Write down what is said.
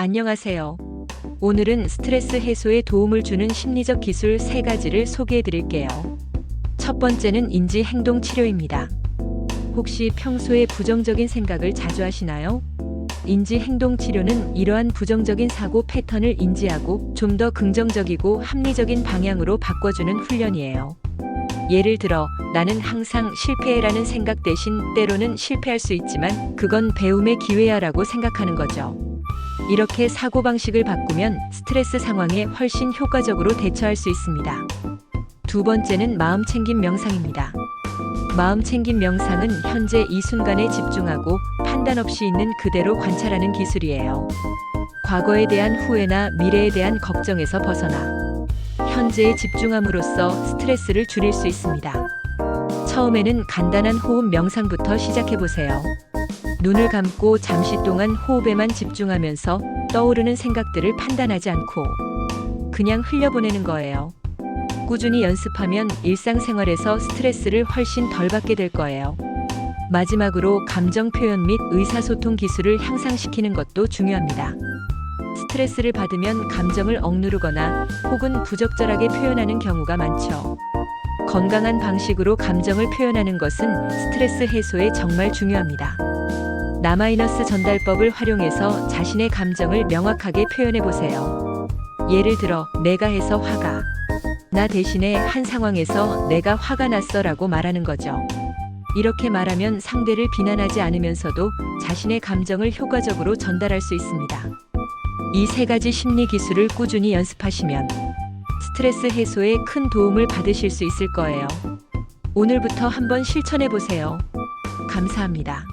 안녕하세요. 오늘은 스트레스 해소에 도움을 주는 심리적 기술 3가지를 소개해 드릴게요. 첫 번째는 인지 행동 치료입니다. 혹시 평소에 부정적인 생각을 자주 하시나요? 인지 행동 치료는 이러한 부정적인 사고 패턴을 인지하고 좀 더 긍정적이고 합리적인 방향으로 바꿔주는 훈련이에요. 예를 들어, 나는 항상 실패해라는 생각 대신 때로는 실패할 수 있지만 그건 배움의 기회야라고 생각하는 거죠. 이렇게 사고방식을 바꾸면 스트레스 상황에 훨씬 효과적으로 대처할 수 있습니다. 두 번째는 마음 챙김 명상입니다. 마음 챙김 명상은 현재 이 순간에 집중하고 판단 없이 있는 그대로 관찰하는 기술이에요. 과거에 대한 후회나 미래에 대한 걱정에서 벗어나 현재에 집중함으로써 스트레스를 줄일 수 있습니다. 처음에는 간단한 호흡 명상부터 시작해 보세요. 눈을 감고 잠시 동안 호흡에만 집중하면서 떠오르는 생각들을 판단하지 않고 그냥 흘려보내는 거예요. 꾸준히 연습하면 일상생활에서 스트레스를 훨씬 덜 받게 될 거예요. 마지막으로 감정 표현 및 의사소통 기술을 향상시키는 것도 중요합니다. 스트레스를 받으면 감정을 억누르거나 혹은 부적절하게 표현하는 경우가 많죠. 건강한 방식으로 감정을 표현하는 것은 스트레스 해소에 정말 중요합니다. 나마이너스 전달법을 활용해서 자신의 감정을 명확하게 표현해 보세요. 예를 들어, 내가 해서 화가 나 대신에 한 상황에서 내가 화가 났어 라고 말하는 거죠. 이렇게 말하면 상대를 비난하지 않으면서도 자신의 감정을 효과적으로 전달할 수 있습니다. 이 세 가지 심리 기술을 꾸준히 연습하시면 스트레스 해소에 큰 도움을 받으실 수 있을 거예요. 오늘부터 한번 실천해 보세요. 감사합니다.